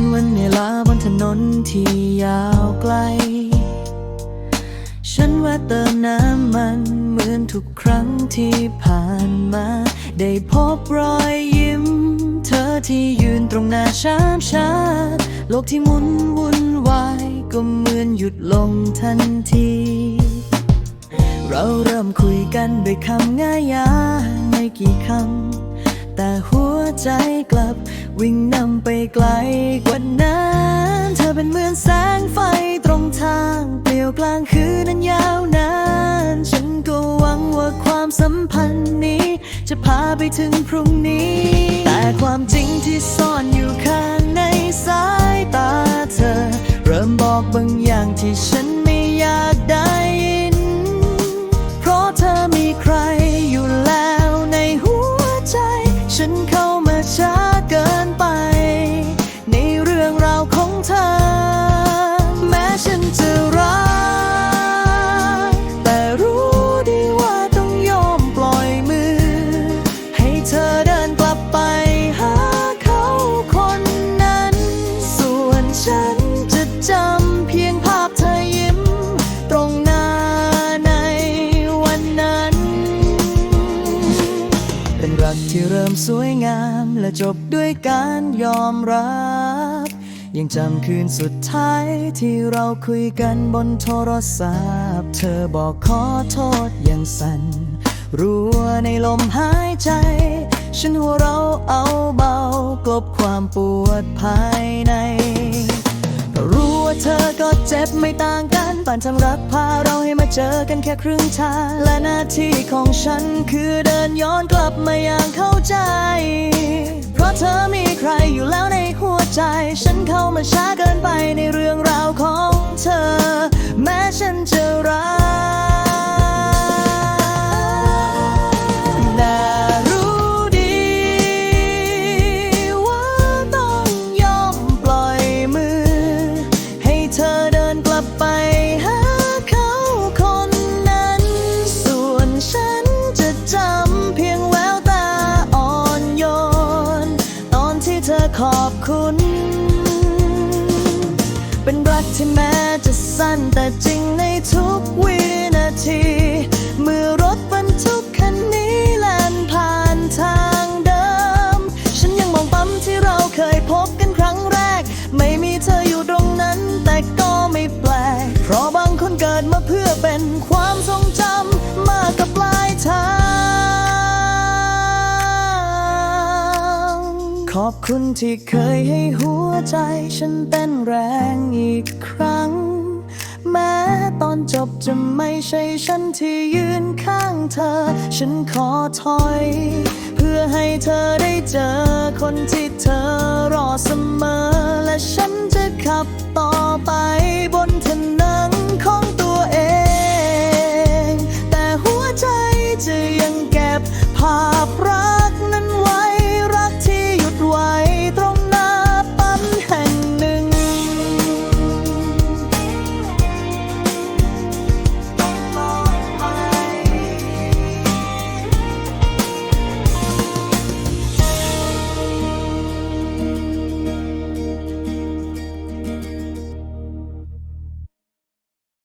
นวันเวลาบนถนนที่ยาวไกล ฉันแวะเติมน้ำมันเหมือนทุกครั้งที่ผ่านมา ได้พบรอยยิ้ม เธอที่ยืนตรงหน้าชามชาโลกที่หมุนวุ่นวายก็เหมือนหยุดลงทันที เราเริ่มคุยกันด้วยคำง่ายยาไม่กี่คำ แต่หัวใจกลับ วิ่งนำไปไกลกว่านั้น เธอเป็นเหมือนแสงไฟตรงทางเปลี่ยวกลางคืนนั้นยาวนาน ฉันก็หวังว่าความสัมพันธ์นี้ จะพาไปถึงพรุ่งนี้ แต่ความจริงที่ซ่อนอยู่ข้างในสายตาเธอ เริ่มบอกบางอย่างที่ฉันไม่อยากได้ยิน เพราะเธอมีใครอยู่แล้วในหัวใจ ฉันเข้ามาช้าามและจบด้วยการยอมรับ ยังจำคืนสุดท้ายที่เราคุยกันบนโทรศัพท์ เธอบอกขอโทษอย่างสั่นรัวในลมหายใจ ฉันหัวเราะเอาเบากลบความปวดภายใน เธอก็เจ็บไม่ต่างกันป่านทำรักพาเราให้มาเจอกันแค่ครึ่งทาง และหน้าที่ของฉันคือเดินย้อนกลับมาอย่างเข้าใจ เพราะเธอมีใครอยู่แล้วในหัวใจ ฉันเข้ามาช้าเกินไปในเรื่อง ขอบคุณ เป็นรักที่แม้จะสั้นแต่จริงในทุกวินาที เมื่อรถบรรทุกคันนี้แล่นผ่านทางเดิม ฉันยังมองปั๊มที่เราเคยพบกันครั้งแรก ไม่มีเธออยู่ตรงนั้นแต่ก็ไม่แปลก เพราะบางคนเกิดมาเพื่อเป็นความทรงจำมากกับปลายทาง อบคุณที่เคยให้หัวใจฉันเต้นแรงอีกครั้ง แม้ตอนจบจะไม่ใช่ฉันที่ยืนข้างเธอ ฉันขอถอย เพื่อให้เธอได้เจอคนที่เธอรอเสมอ และฉันจะขับต่อไป